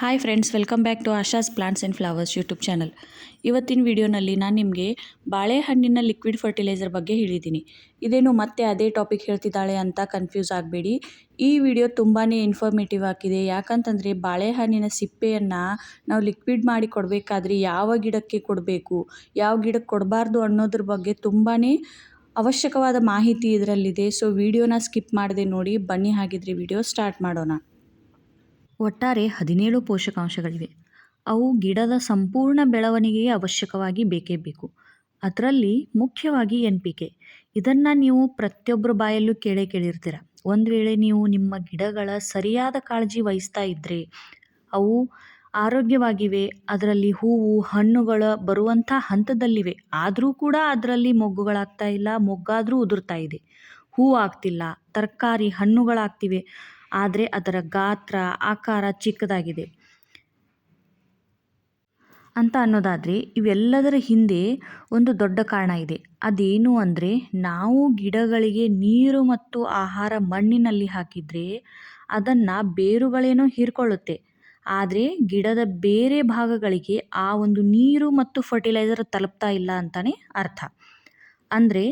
Hi friends welcome back to Asha's plants and flowers YouTube channel ಇವತ್ತಿನ ವಿಡಿಯೋನಲ್ಲಿ ನಾನು ನಿಮಗೆ ಬಾಳೆಹಣ್ಣಿನ ಲಿಕ್ವಿಡ್ ಫರ್ಟಿಲೈಸರ್ ಬಗ್ಗೆ ಹೇಳಿದ್ದೀನಿ. ಇದೇನು ಮತ್ತೆ ಅದೇ ಟಾಪಿಕ್ ಹೇಳ್ತಿದ್ದಾಳೆ ಅಂತ ಕನ್ಫ್ಯೂಸ್ ಆಗಬೇಡಿ. ಈ ವಿಡಿಯೋ ತುಂಬಾ ಇನ್ಫಾರ್ಮೇಟಿವ್ ಆಗಿದೆ. ಯಾಕಂತಂದರೆ ಬಾಳೆಹಣ್ಣಿನ ಸಿಪ್ಪೆಯನ್ನು ನಾವು ಲಿಕ್ವಿಡ್ ಮಾಡಿ ಕೊಡಬೇಕಾದ್ರೆ ಯಾವ ಗಿಡಕ್ಕೆ ಕೊಡಬೇಕು, ಯಾವ ಗಿಡಕ್ಕೆ ಕೊಡಬಾರ್ದು ಅನ್ನೋದ್ರ ಬಗ್ಗೆ ತುಂಬಾ ಅವಶ್ಯಕವಾದ ಮಾಹಿತಿ ಇದರಲ್ಲಿದೆ. ಸೊ ವಿಡಿಯೋನ ಸ್ಕಿಪ್ ಮಾಡದೆ ನೋಡಿ. ಬನ್ನಿ ಹಾಗಿದ್ರೆ ವಿಡಿಯೋ ಸ್ಟಾರ್ಟ್ ಮಾಡೋಣ. ಒಟ್ಟಾರೆ ಹದಿನೇಳು ಪೋಷಕಾಂಶಗಳಿವೆ. ಅವು ಗಿಡದ ಸಂಪೂರ್ಣ ಬೆಳವಣಿಗೆಗೆ ಅವಶ್ಯಕವಾಗಿ ಬೇಕೇ ಬೇಕು. ಅದರಲ್ಲಿ ಮುಖ್ಯವಾಗಿ ಎನ್ ಪಿ ಕೆ. ಇದನ್ನು ನೀವು ಪ್ರತಿಯೊಬ್ಬರ ಬಾಯಲ್ಲೂ ಕೇಳೇ ಕೇಳಿರ್ತೀರ. ಒಂದು ವೇಳೆ ನೀವು ನಿಮ್ಮ ಗಿಡಗಳ ಸರಿಯಾದ ಕಾಳಜಿ ವಹಿಸ್ತಾ ಇದ್ದರೆ ಅವು ಆರೋಗ್ಯವಾಗಿವೆ, ಅದರಲ್ಲಿ ಹೂವು, ಹಣ್ಣುಗಳು ಬರುವಂಥ ಹಂತದಲ್ಲಿವೆ. ಆದರೂ ಕೂಡ ಅದರಲ್ಲಿ ಮೊಗ್ಗುಗಳಾಗ್ತಾ ಇಲ್ಲ, ಮೊಗ್ಗಾದರೂ ಉದುರ್ತಾ ಇದೆ. ಹೂ ಆಗ್ತಿಲ್ಲ, ತರಕಾರಿ ಹಣ್ಣುಗಳಾಗ್ತಿವೆ. ಆದರೆ ಅದರ ಗಾತ್ರ, ಆಕಾರ ಚಿಕ್ಕದಾಗಿದೆ. ಅಂತ ಅನ್ನೋದಾದರೆ ಇವೆಲ್ಲದರ ಹಿಂದೆ ಒಂದು ದೊಡ್ಡ ಕಾರಣ ಇದೆ. ಅದೇನು ಅಂದರೆ ನಾವು ಗಿಡಗಳಿಗೆ ನೀರು ಮತ್ತು ಆಹಾರ ಮಣ್ಣಿನಲ್ಲಿ ಹಾಕಿದರೆ ಅದನ್ನು ಬೇರುಗಳೇನೋ ಹೀರ್ಕೊಳ್ಳುತ್ತೆ. ಆದರೆ ಗಿಡದ ಬೇರೆ ಭಾಗಗಳಿಗೆ ಆ ಒಂದು ನೀರು ಮತ್ತು ಫರ್ಟಿಲೈಸರ್ ತಲುಪ್ತಾ ಇಲ್ಲ ಅಂತಲೇ ಅರ್ಥ. ಅಂದರೆ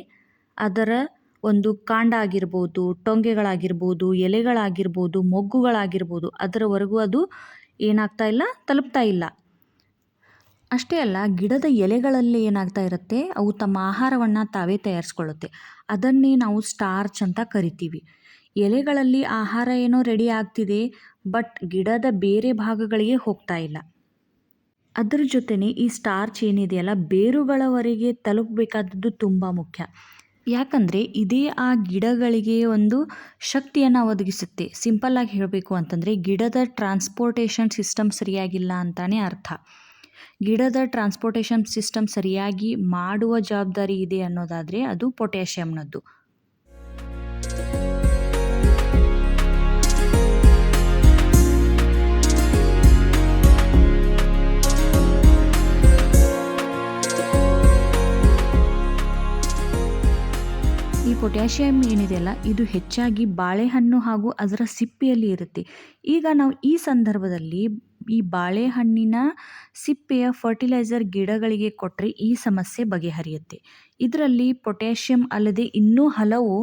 ಅದರ ಒಂದು ಕಾಂಡ ಆಗಿರ್ಬೋದು, ಟೊಂಗೆಗಳಾಗಿರ್ಬೋದು, ಎಲೆಗಳಾಗಿರ್ಬೋದು, ಮೊಗ್ಗುಗಳಾಗಿರ್ಬೋದು, ಅದರವರೆಗೂ ಅದು ಏನಾಗ್ತಾ ಇಲ್ಲ, ತಲುಪ್ತಾ ಇಲ್ಲ. ಅಷ್ಟೇ ಅಲ್ಲ, ಗಿಡದ ಎಲೆಗಳಲ್ಲಿ ಏನಾಗ್ತಾ ಇರುತ್ತೆ, ಅವು ತಮ್ಮ ಆಹಾರವನ್ನು ತಾವೇ ತಯಾರಿಸ್ಕೊಳ್ಳುತ್ತೆ. ಅದನ್ನೇ ನಾವು ಸ್ಟಾರ್ಚ್ ಅಂತ ಕರಿತೀವಿ. ಎಲೆಗಳಲ್ಲಿ ಆಹಾರ ಏನೋ ರೆಡಿ ಆಗ್ತಿದೆ, ಬಟ್ ಗಿಡದ ಬೇರೆ ಭಾಗಗಳಿಗೆ ಹೋಗ್ತಾ ಇಲ್ಲ. ಅದರ ಜೊತೆನೇ ಈ ಸ್ಟಾರ್ಚ್ ಏನಿದೆಯಲ್ಲ, ಬೇರುಗಳವರೆಗೆ ತಲುಪಬೇಕಾದದ್ದು ತುಂಬ ಮುಖ್ಯ. ಯಾಕಂದರೆ ಇದೇ ಆ ಗಿಡಗಳಿಗೆ ಒಂದು ಶಕ್ತಿಯನ್ನು ಒದಗಿಸುತ್ತೆ. ಸಿಂಪಲ್ಲಾಗಿ ಹೇಳಬೇಕು ಅಂತಂದರೆ ಗಿಡದ ಟ್ರಾನ್ಸ್ಪೋರ್ಟೇಷನ್ ಸಿಸ್ಟಮ್ ಸರಿಯಾಗಿಲ್ಲ ಅಂತಲೇ ಅರ್ಥ. ಗಿಡದ ಟ್ರಾನ್ಸ್ಪೋರ್ಟೇಷನ್ ಸಿಸ್ಟಮ್ ಸರಿಯಾಗಿ ಮಾಡುವ ಜವಾಬ್ದಾರಿ ಇದೆ ಅನ್ನೋದಾದರೆ ಅದು ಪೊಟ್ಯಾಷಿಯಮ್ನದ್ದು ಪೊಟ್ಯಾಷಿಯಮ್ ಏನಿದೆಯಲ್ಲ, ಇದು ಹೆಚ್ಚಾಗಿ ಬಾಳೆಹಣ್ಣು ಹಾಗೂ ಅದರ ಸಿಪ್ಪೆಯಲ್ಲಿ ಇರುತ್ತೆ. ಈಗ ನಾವು ಈ ಸಂದರ್ಭದಲ್ಲಿ ಈ ಬಾಳೆಹಣ್ಣಿನ ಸಿಪ್ಪೆಯ ಫರ್ಟಿಲೈಸರ್ ಗಿಡಗಳಿಗೆ ಕೊಟ್ಟರೆ ಈ ಸಮಸ್ಯೆ ಬಗೆಹರಿಯುತ್ತೆ. ಇದರಲ್ಲಿ ಪೊಟ್ಯಾಷಿಯಮ್ ಅಲ್ಲದೆ ಇನ್ನೂ ಹಲವು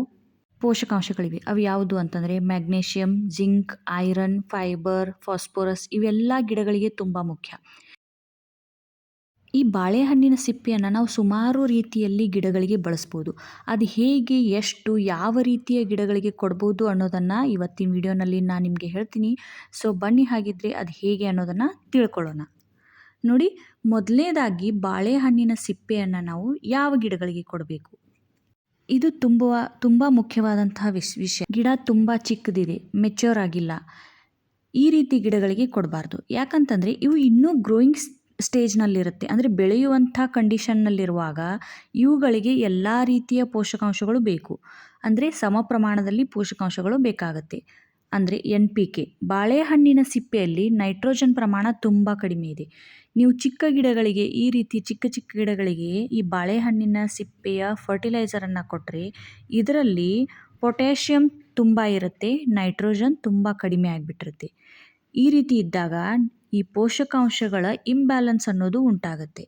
ಪೋಷಕಾಂಶಗಳಿವೆ. ಅವು ಯಾವುದು ಅಂತಂದರೆ magnesium zinc, iron, fibre, phosphorus ಇವೆಲ್ಲ ಗಿಡಗಳಿಗೆ ತುಂಬ ಮುಖ್ಯ. ಈ ಬಾಳೆಹಣ್ಣಿನ ಸಿಪ್ಪೆಯನ್ನು ನಾವು ಸುಮಾರು ರೀತಿಯಲ್ಲಿ ಗಿಡಗಳಿಗೆ ಬಳಸ್ಬೋದು. ಅದು ಹೇಗೆ, ಎಷ್ಟು, ಯಾವ ರೀತಿಯ ಗಿಡಗಳಿಗೆ ಕೊಡ್ಬೋದು ಅನ್ನೋದನ್ನು ಇವತ್ತಿನ ವಿಡಿಯೋನಲ್ಲಿ ನಾನು ನಿಮಗೆ ಹೇಳ್ತೀನಿ. ಸೊ ಬನ್ನಿ ಹಾಗಿದ್ರೆ ಅದು ಹೇಗೆ ಅನ್ನೋದನ್ನು ತಿಳ್ಕೊಳ್ಳೋಣ. ನೋಡಿ ಮೊದಲನೇದಾಗಿ ಬಾಳೆಹಣ್ಣಿನ ಸಿಪ್ಪೆಯನ್ನು ನಾವು ಯಾವ ಗಿಡಗಳಿಗೆ ಕೊಡಬೇಕು? ಇದು ತುಂಬ ತುಂಬ ಮುಖ್ಯವಾದಂತಹ ವಿಶ್ ವಿಷಯ. ಗಿಡ ತುಂಬ ಚಿಕ್ಕದಿದೆ ಮೆಚ್ಯೂರ್ ಆಗಿಲ್ಲ. ಈ ರೀತಿ ಗಿಡಗಳಿಗೆ ಕೊಡಬಾರ್ದು. ಯಾಕಂತಂದರೆ ಇವು ಇನ್ನೂ ಗ್ರೋಯಿಂಗ್ ಸ್ಟೇಜ್ನಲ್ಲಿರುತ್ತೆ. ಅಂದರೆ ಬೆಳೆಯುವಂಥ ಕಂಡೀಷನ್ನಲ್ಲಿರುವಾಗ ಇವುಗಳಿಗೆ ಎಲ್ಲ ರೀತಿಯ ಪೋಷಕಾಂಶಗಳು ಬೇಕು. ಅಂದರೆ ಸಮ ಪ್ರಮಾಣದಲ್ಲಿ ಪೋಷಕಾಂಶಗಳು ಬೇಕಾಗುತ್ತೆ. ಅಂದರೆ ಎನ್ ಪಿ ಕೆ, ಬಾಳೆಹಣ್ಣಿನ ಸಿಪ್ಪೆಯಲ್ಲಿ ನೈಟ್ರೋಜನ್ ಪ್ರಮಾಣ ತುಂಬ ಕಡಿಮೆ ಇದೆ. ನೀವು ಚಿಕ್ಕ ಗಿಡಗಳಿಗೆ, ಈ ರೀತಿ ಚಿಕ್ಕ ಚಿಕ್ಕ ಗಿಡಗಳಿಗೆ ಈ ಬಾಳೆಹಣ್ಣಿನ ಸಿಪ್ಪೆಯ ಫರ್ಟಿಲೈಸರನ್ನು ಕೊಟ್ಟರೆ ಇದರಲ್ಲಿ ಪೊಟ್ಯಾಷಿಯಂ ತುಂಬ ಇರುತ್ತೆ, ನೈಟ್ರೋಜನ್ ತುಂಬ ಕಡಿಮೆ ಆಗಿಬಿಟ್ಟಿರುತ್ತೆ. ಈ ರೀತಿ ಇದ್ದಾಗ ಈ ಪೋಷಕಾಂಶಗಳ ಇಂಬ್ಯಾಲೆನ್ಸ್ ಅನ್ನೋದು ಉಂಟಾಗುತ್ತೆ.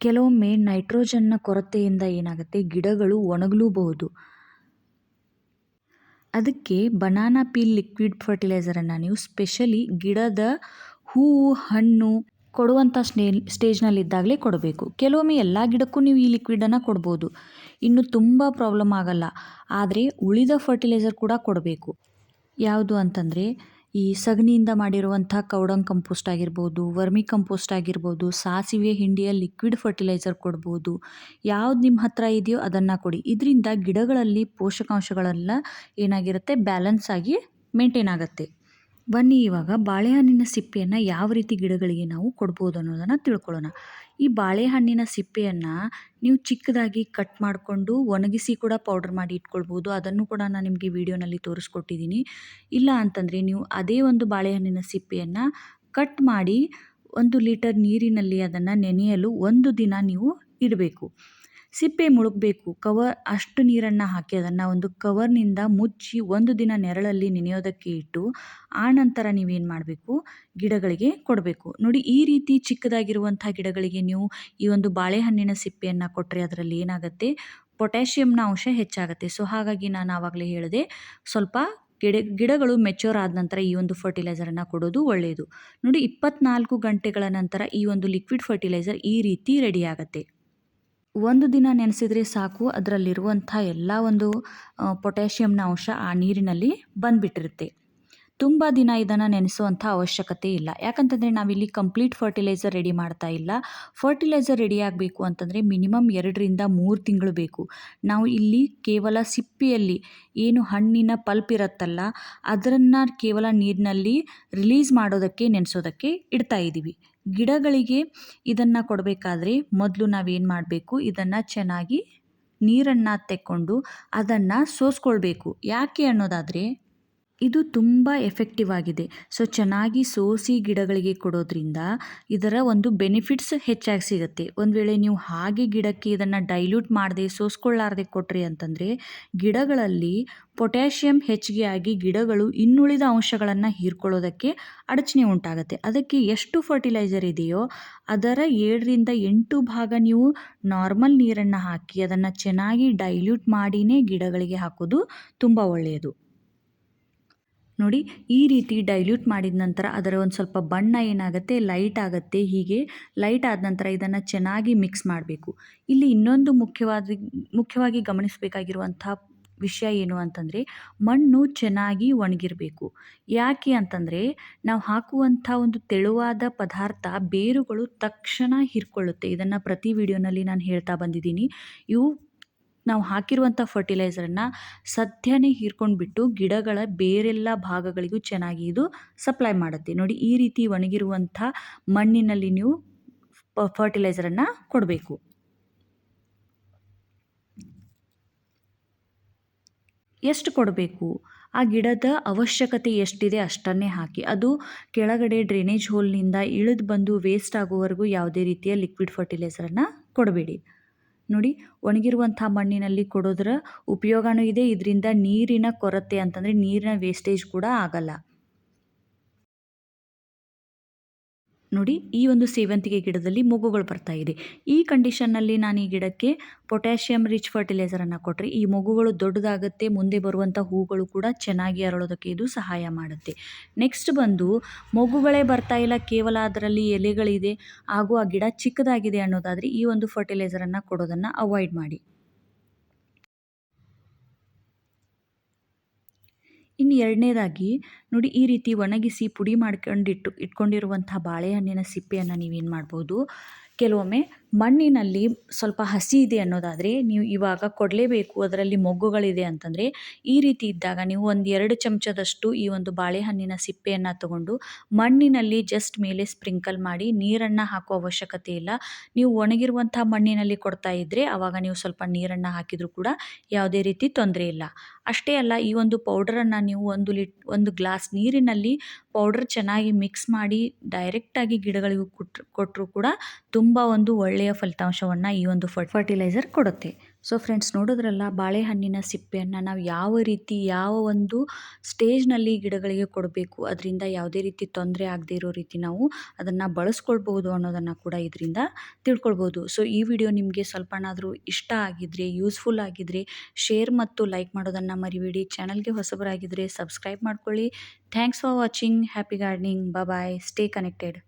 ಕೆಲವೊಮ್ಮೆ ನೈಟ್ರೋಜನ್ನ ಕೊರತೆಯಿಂದ ಏನಾಗುತ್ತೆ? ಗಿಡಗಳು ಒಣಗಲೂಬಹುದು. ಅದಕ್ಕೆ ಬನಾನಾ ಪೀಲ್ ಲಿಕ್ವಿಡ್ ಫರ್ಟಿಲೈಸರನ್ನು ನೀವು ಸ್ಪೆಷಲಿ ಗಿಡದ ಹೂವು, ಹಣ್ಣು ಕೊಡುವಂಥ ಸ್ನೇ ಸ್ಟೇಜ್ನಲ್ಲಿದ್ದಾಗಲೇ ಕೊಡಬೇಕು. ಕೆಲವೊಮ್ಮೆ ಎಲ್ಲ ಗಿಡಕ್ಕೂ ನೀವು ಈ ಲಿಕ್ವಿಡನ್ನು ಕೊಡ್ಬೋದು. ಇನ್ನು ತುಂಬ ಪ್ರಾಬ್ಲಮ್ ಆಗಲ್ಲ. ಆದರೆ ಉಳಿದ ಫರ್ಟಿಲೈಸರ್ ಕೂಡ ಕೊಡಬೇಕು. ಯಾವುದು ಅಂತಂದರೆ ಈ ಸಗಣಿಯಿಂದ ಮಾಡಿರುವಂಥ ಕೌಡಂಗ್ ಕಂಪೋಸ್ಟ್ ಆಗಿರ್ಬೋದು, ವರ್ಮಿ ಕಂಪೋಸ್ಟ್ ಆಗಿರ್ಬೋದು, ಸಾಸಿವೆ, ಹಿಂಡಿಯ ಲಿಕ್ವಿಡ್ ಫರ್ಟಿಲೈಸರ್ ಕೊಡ್ಬೋದು. ಯಾವ್ದು ನಿಮ್ಮ ಹತ್ರ ಇದೆಯೋ ಅದನ್ನು ಕೊಡಿ. ಇದರಿಂದ ಗಿಡಗಳಲ್ಲಿ ಪೋಷಕಾಂಶಗಳೆಲ್ಲ ಏನಾಗಿರುತ್ತೆ? ಬ್ಯಾಲೆನ್ಸ್ ಆಗಿ ಮೇಂಟೈನ್ ಆಗುತ್ತೆ. ಬನ್ನಿ ಇವಾಗ ಬಾಳೆಹಣ್ಣಿನ ಸಿಪ್ಪೆಯನ್ನು ಯಾವ ರೀತಿ ಗಿಡಗಳಿಗೆ ನಾವು ಕೊಡ್ಬೋದು ಅನ್ನೋದನ್ನು ತಿಳ್ಕೊಳ್ಳೋಣ. ಈ ಬಾಳೆಹಣ್ಣಿನ ಸಿಪ್ಪೆಯನ್ನು ನೀವು ಚಿಕ್ಕದಾಗಿ ಕಟ್ ಮಾಡಿಕೊಂಡು ಒಣಗಿಸಿ ಕೂಡ ಪೌಡರ್ ಮಾಡಿ ಇಟ್ಕೊಳ್ಬೋದು. ಅದನ್ನು ಕೂಡ ನಾನು ನಿಮಗೆ ವಿಡಿಯೋನಲ್ಲಿ ತೋರಿಸ್ಕೊಟ್ಟಿದ್ದೀನಿ. ಇಲ್ಲ ಅಂತಂದರೆ ನೀವು ಅದೇ ಒಂದು ಬಾಳೆಹಣ್ಣಿನ ಸಿಪ್ಪೆಯನ್ನು ಕಟ್ ಮಾಡಿ ಒಂದು ಲೀಟರ್ ನೀರಿನಲ್ಲಿ ಅದನ್ನು ನೆನೆಯಲು ಒಂದು ದಿನ ನೀವು ಇಡಬೇಕು. ಸಿಪ್ಪೆ ಮುಳುಗಬೇಕು. ಕವರ್ ಅಷ್ಟು ನೀರನ್ನು ಹಾಕಿ ಅದನ್ನು ಒಂದು ಕವರ್ನಿಂದ ಮುಚ್ಚಿ ಒಂದು ದಿನ ನೆರಳಲ್ಲಿ ನೆನೆಯೋದಕ್ಕೆ ಇಟ್ಟು, ಆ ನಂತರ ನೀವೇನು ಮಾಡಬೇಕು? ಗಿಡಗಳಿಗೆ ಕೊಡಬೇಕು. ನೋಡಿ, ಈ ರೀತಿ ಚಿಕ್ಕದಾಗಿರುವಂಥ ಗಿಡಗಳಿಗೆ ನೀವು ಈ ಒಂದು ಬಾಳೆಹಣ್ಣಿನ ಸಿಪ್ಪೆಯನ್ನು ಕೊಟ್ಟರೆ ಅದರಲ್ಲಿ ಏನಾಗುತ್ತೆ? ಪೊಟ್ಯಾಷಿಯಮ್ನ ಅಂಶ ಹೆಚ್ಚಾಗುತ್ತೆ. ಸೊ, ಹಾಗಾಗಿ ನಾನು ಆವಾಗಲೇ ಹೇಳಿದೆ, ಸ್ವಲ್ಪ ಗಿಡ, ಗಿಡಗಳು ಮೆಚ್ಯೂರ್ ಆದ ನಂತರ ಈ ಒಂದು ಫರ್ಟಿಲೈಸರನ್ನು ಕೊಡೋದು ಒಳ್ಳೆಯದು ನೋಡಿ, ಇಪ್ಪತ್ನಾಲ್ಕು ಗಂಟೆಗಳ ನಂತರ ಈ ಒಂದು ಲಿಕ್ವಿಡ್ ಫರ್ಟಿಲೈಸರ್ ಈ ರೀತಿ ರೆಡಿಯಾಗತ್ತೆ ಒಂದು ದಿನ ನೆನೆಸಿದರೆ ಸಾಕು, ಅದರಲ್ಲಿರುವಂಥ ಎಲ್ಲ ಒಂದು ಪೊಟ್ಯಾಷಿಯಮ್ನ ಅಂಶ ಆ ನೀರಿನಲ್ಲಿ ಬಂದುಬಿಟ್ಟಿರುತ್ತೆ. ತುಂಬ ದಿನ ಇದನ್ನು ನೆನೆಸುವಂಥ ಅವಶ್ಯಕತೆ ಇಲ್ಲ. ಯಾಕಂತಂದರೆ ನಾವಿಲ್ಲಿ ಕಂಪ್ಲೀಟ್ ಫರ್ಟಿಲೈಸರ್ ರೆಡಿ ಮಾಡ್ತಾ ಇಲ್ಲ. ಫರ್ಟಿಲೈಸರ್ ರೆಡಿ ಆಗಬೇಕು ಅಂತಂದರೆ ಮಿನಿಮಮ್ ಎರಡರಿಂದ ಮೂರು ತಿಂಗಳು ಬೇಕು. ನಾವು ಇಲ್ಲಿ ಕೇವಲ ಸಿಪ್ಪಿಯಲ್ಲಿ ಏನು ಹಣ್ಣಿನ ಪಲ್ಪ್ ಇರುತ್ತಲ್ಲ ಅದನ್ನು ಕೇವಲ ನೀರಿನಲ್ಲಿ ರಿಲೀಸ್ ಮಾಡೋದಕ್ಕೆ, ನೆನೆಸೋದಕ್ಕೆ ಇಡ್ತಾ ಇದ್ದೀವಿ ಗಿಡಗಳಿಗೆ ಇದನ್ನು ಕೊಡಬೇಕಾದ್ರೆ ಮೊದಲು ನಾವೇನು ಮಾಡಬೇಕು? ಇದನ್ನು ಚೆನ್ನಾಗಿ ನೀರನ್ನು ತೆಕ್ಕೊಂಡು ಅದನ್ನು ಸೋಸ್ಕೊಳ್ಬೇಕು. ಯಾಕೆ ಅನ್ನೋದಾದರೆ ಇದು ತುಂಬ ಎಫೆಕ್ಟಿವ್ ಆಗಿದೆ. ಸೊ ಚೆನ್ನಾಗಿ ಸೋಸಿ ಗಿಡಗಳಿಗೆ ಕೊಡೋದ್ರಿಂದ ಇದರ ಒಂದು ಬೆನಿಫಿಟ್ಸ್ ಹೆಚ್ಚಾಗಿ ಸಿಗುತ್ತೆ. ಒಂದು ವೇಳೆ ನೀವು ಹಾಗೆ ಗಿಡಕ್ಕೆ ಇದನ್ನು ಡೈಲ್ಯೂಟ್ ಮಾಡದೆ, ಸೋಸ್ಕೊಳ್ಳಾರ್ದೆ ಕೊಟ್ರಿ ಅಂತಂದರೆ ಗಿಡಗಳಲ್ಲಿ ಪೊಟ್ಯಾಷಿಯಂ ಹೆಚ್ಚಿಗೆ ಆಗಿ ಗಿಡಗಳು ಇನ್ನುಳಿದ ಅಂಶಗಳನ್ನು ಹೀರ್ಕೊಳ್ಳೋದಕ್ಕೆ ಅಡಚಣೆ ಉಂಟಾಗುತ್ತೆ. ಅದಕ್ಕೆ ಎಷ್ಟು ಫರ್ಟಿಲೈಸರ್ ಇದೆಯೋ ಅದರ ಏಳರಿಂದ ಎಂಟು ಭಾಗ ನೀವು ನಾರ್ಮಲ್ ನೀರನ್ನು ಹಾಕಿ ಅದನ್ನು ಚೆನ್ನಾಗಿ ಡೈಲ್ಯೂಟ್ ಮಾಡಿನೇ ಗಿಡಗಳಿಗೆ ಹಾಕೋದು ತುಂಬ ಒಳ್ಳೆಯದು. ನೋಡಿ, ಈ ರೀತಿ ಡೈಲ್ಯೂಟ್ ಮಾಡಿದ ನಂತರ ಅದರ ಒಂದು ಸ್ವಲ್ಪ ಬಣ್ಣ ಏನಾಗುತ್ತೆ ಲೈಟ್ ಆಗುತ್ತೆ, ಹೀಗೆ ಲೈಟ್ ಆದ ನಂತರ ಇದನ್ನು ಚೆನ್ನಾಗಿ ಮಿಕ್ಸ್ ಮಾಡಬೇಕು. ಇಲ್ಲಿ ಇನ್ನೊಂದು ಮುಖ್ಯವಾದ ಮುಖ್ಯವಾಗಿ ಗಮನಿಸಬೇಕಾಗಿರುವಂಥ ವಿಷಯ ಏನು ಅಂತಂದರೆ, ಮಣ್ಣು ಚೆನ್ನಾಗಿ ಒಣಗಿರಬೇಕು. ಯಾಕೆ ಅಂತಂದರೆ, ನಾವು ಹಾಕುವಂಥ ಒಂದು ತೆಳುವಾದ ಪದಾರ್ಥ ಬೇರುಗಳು ತಕ್ಷಣ ಹಿರ್ಕೊಳ್ಳುತ್ತೆ. ಇದನ್ನು ಪ್ರತಿ ವಿಡಿಯೋನಲ್ಲಿ ನಾನು ಹೇಳ್ತಾ ಬಂದಿದ್ದೀನಿ. ಇವು ನಾವು ಹಾಕಿರುವಂಥ ಫರ್ಟಿಲೈಸರನ್ನು ಸದ್ಯನೇ ಹೀರ್ಕೊಂಡ್ಬಿಟ್ಟು ಗಿಡಗಳ ಬೇರೆಲ್ಲ ಭಾಗಗಳಿಗೂ ಚೆನ್ನಾಗಿ ಇದು ಸಪ್ಲೈ ಮಾಡುತ್ತೆ. ನೋಡಿ, ಈ ರೀತಿ ಒಣಗಿರುವಂಥ ಮಣ್ಣಿನಲ್ಲಿ ನೀವು ಫರ್ಟಿಲೈಸರನ್ನು ಕೊಡಬೇಕು. ಎಷ್ಟು ಕೊಡಬೇಕು? ಆ ಗಿಡದ ಅವಶ್ಯಕತೆ ಎಷ್ಟಿದೆ ಅಷ್ಟನ್ನೇ ಹಾಕಿ. ಅದು ಕೆಳಗಡೆ ಡ್ರೈನೇಜ್ ಹೋಲ್ನಿಂದ ಇಳಿದು ಬಂದು ವೇಸ್ಟ್ ಆಗುವವರೆಗೂ ಯಾವುದೇ ರೀತಿಯ ಲಿಕ್ವಿಡ್ ಫರ್ಟಿಲೈಸರನ್ನು ಕೊಡಬೇಡಿ. ನೋಡಿ ಒಣಗಿರುವಂಥ ಮಣ್ಣಿನಲ್ಲಿ ಕೊಡೋದ್ರ ಉಪಯೋಗನೂ ಇದೆ. ಇದರಿಂದ ನೀರಿನ ಕೊರತೆ ಅಂತಂದರೆ ನೀರಿನ ವೇಸ್ಟೇಜ್ ಕೂಡ ಆಗಲ್ಲ. ನೋಡಿ ಈ ಒಂದು ಸೇವಂತಿಗೆ ಗಿಡದಲ್ಲಿ ಮಗುಗಳು ಬರ್ತಾ ಇದೆ. ಈ ಕಂಡೀಷನ್ನಲ್ಲಿ ನಾನು ಈ ಗಿಡಕ್ಕೆ ಪೊಟ್ಯಾಷಿಯಂ ರಿಚ್ ಫರ್ಟಿಲೈಸರನ್ನು ಕೊಟ್ಟರೆ ಈ ಮಗುಗಳು ದೊಡ್ಡದಾಗುತ್ತೆ, ಮುಂದೆ ಬರುವಂಥ ಹೂಗಳು ಕೂಡ ಚೆನ್ನಾಗಿ ಅರಳೋದಕ್ಕೆ ಇದು ಸಹಾಯ ಮಾಡುತ್ತೆ. ನೆಕ್ಸ್ಟ್ ಬಂದು ಮಗುಗಳೇ ಬರ್ತಾ ಇಲ್ಲ, ಕೇವಲ ಅದರಲ್ಲಿ ಎಲೆಗಳಿದೆ, ಹಾಗೂ ಆ ಗಿಡ ಚಿಕ್ಕದಾಗಿದೆ ಅನ್ನೋದಾದರೆ ಈ ಒಂದು ಫರ್ಟಿಲೈಸರನ್ನು ಕೊಡೋದನ್ನು ಅವಾಯ್ಡ್ ಮಾಡಿ. ಇನ್ನು ಎರಡನೇದಾಗಿ ನೋಡಿ ಈ ರೀತಿ ಒಣಗಿಸಿ ಪುಡಿ ಮಾಡ್ಕೊಂಡಿಟ್ಟು ಇಟ್ಕೊಂಡಿರುವಂಥ ಬಾಳೆಹಣ್ಣಿನ ಸಿಪ್ಪೆಯನ್ನು ನೀವೇನು ಮಾಡ್ಬೋದು ಕೆಲವೊಮ್ಮೆ ಮಣ್ಣಿನಲ್ಲಿ ಸ್ವಲ್ಪ ಹಸಿ ಇದೆ ಅನ್ನೋದಾದರೆ ನೀವು ಇವಾಗ ಕೊಡಲೇಬೇಕು, ಅದರಲ್ಲಿ ಮೊಗ್ಗುಗಳಿದೆ ಅಂತಂದರೆ ಈ ರೀತಿ ಇದ್ದಾಗ ನೀವು ಒಂದು ಎರಡು ಚಮಚದಷ್ಟು ಈ ಒಂದು ಬಾಳೆಹಣ್ಣಿನ ಸಿಪ್ಪೆಯನ್ನು ತಗೊಂಡು ಮಣ್ಣಿನಲ್ಲಿ ಜಸ್ಟ್ ಮೇಲೆ ಸ್ಪ್ರಿಂಕಲ್ ಮಾಡಿ ನೀರನ್ನು ಹಾಕೋ ಅವಶ್ಯಕತೆ ಇಲ್ಲ. ನೀವು ಒಣಗಿರುವಂಥ ಮಣ್ಣಿನಲ್ಲಿ ಕೊಡ್ತಾ ಇದ್ದರೆ ಆವಾಗ ನೀವು ಸ್ವಲ್ಪ ನೀರನ್ನು ಹಾಕಿದರೂ ಕೂಡ ಯಾವುದೇ ರೀತಿ ತೊಂದರೆ ಇಲ್ಲ. ಅಷ್ಟೇ ಅಲ್ಲ, ಈ ಒಂದು ಪೌಡರನ್ನು ನೀವು ಒಂದು ಲಿಟ್, ಒಂದು ಗ್ಲಾಸ್ ನೀರಿನಲ್ಲಿ ಪೌಡರ್ ಚೆನ್ನಾಗಿ ಮಿಕ್ಸ್ ಮಾಡಿ ಡೈರೆಕ್ಟಾಗಿ ಗಿಡಗಳಿಗೂ ಕೊಟ್ಟರು ಕೊಟ್ಟರೂ ಕೂಡ ತುಂಬ ಒಂದು ಒಳ್ಳೆಯ ಫಲಿತಾಂಶವನ್ನು ಈ ಒಂದು ಫರ್ಟಿಲೈಸರ್ ಕೊಡುತ್ತೆ. ಸೊ ಫ್ರೆಂಡ್ಸ್ ನೋಡೋದ್ರಲ್ಲ, ಬಾಳೆಹಣ್ಣಿನ ಸಿಪ್ಪೆಯನ್ನು ನಾವು ಯಾವ ರೀತಿ, ಯಾವ ಒಂದು ಸ್ಟೇಜ್ನಲ್ಲಿ ಗಿಡಗಳಿಗೆ ಕೊಡಬೇಕು, ಅದರಿಂದ ಯಾವುದೇ ರೀತಿ ತೊಂದರೆ ಆಗದೇ ಇರೋ ರೀತಿ ನಾವು ಅದನ್ನು ಬಳಸ್ಕೊಳ್ಬೋದು ಅನ್ನೋದನ್ನು ಕೂಡ ಇದರಿಂದ ತಿಳ್ಕೊಳ್ಬೋದು ಸೊ ಈ ವಿಡಿಯೋ ನಿಮಗೆ ಸ್ವಲ್ಪನಾದರೂ ಇಷ್ಟ ಆಗಿದ್ರೆ ಯೂಸ್ಫುಲ್ ಆಗಿದ್ರೆ ಶೇರ್ ಮತ್ತು ಲೈಕ್ ಮಾಡೋದನ್ನು ಮರಿಬೇಡಿ. ಚಾನಲ್ಗೆ ಹೊಸಬರಾಗಿದ್ದರೆ ಸಬ್ಸ್ಕ್ರೈಬ್ ಮಾಡ್ಕೊಳ್ಳಿ. Thanks for watching happy gardening bye stay connected